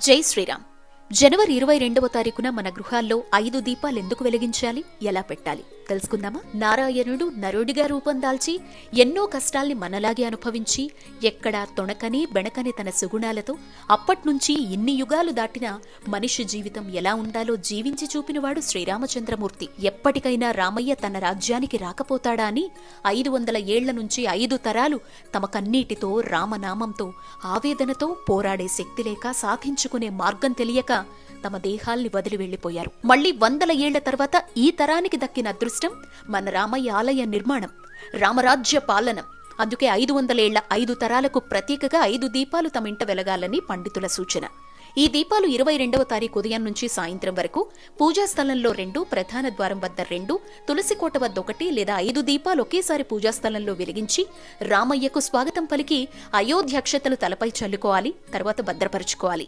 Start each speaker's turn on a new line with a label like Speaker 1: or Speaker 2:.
Speaker 1: జై శ్రీరామ్. జనవరి ఇరవై రెండవ తారీఖున మన గృహాల్లో ఐదు దీపాలు ఎందుకు వెలిగించాలి? ఎలా పెట్టాలి? తెలుసుకుందామా? నారాయణుడు నరుడిగా రూపం దాల్చి ఎన్నో కష్టాల్ని మనలాగే అనుభవించి ఎక్కడా తొణకని బెణకని తన సుగుణాలతో అప్పట్నుంచి ఇన్ని యుగాలు దాటినా మనిషి జీవితం ఎలా ఉండాలో జీవించి చూపినవాడు శ్రీరామచంద్రమూర్తి. ఎప్పటికైనా రామయ్య తన రాజ్యానికి రాకపోతాడా అని ఐదు వందల ఏళ్ళ నుంచి ఐదు తరాలు తమ కన్నీటితో రామనామంతో ఆవేదనతో పోరాడే శక్తి లేక సాధించుకునే మార్గం తెలియక తమ దేహాల్ని వదిలి వెళ్ళిపోయారు మళ్ళీ వందల ఏళ్ళ తర్వాత ఈ తరానికి దక్కిన అదృష్టం మన రామయ్య ఆలయ నిర్మాణం రామరాజ్య పాలన. అందుకే ఐదు వందలేళ్ళ ఐదు తరాలకు ప్రతీకగా ఐదు దీపాలు తమ ఇంట వెలగాలని పండితుల సూచన. ఈ దీపాలు ఇరవై రెండవ తారీఖు ఉదయం నుంచి సాయంత్రం వరకు పూజా స్థలంలో రెండు ప్రధాన ద్వారం వద్ద రెండు తులసికోట వద్ద ఒకటి లేదా ఐదు దీపాలు ఒకేసారి పూజా స్థలంలో వెలిగించి రామయ్యకు స్వాగతం పలికి అయోధ్యక్షతలు తలపై చల్లుకోవాలి తర్వాత భద్రపరుచుకోవాలి.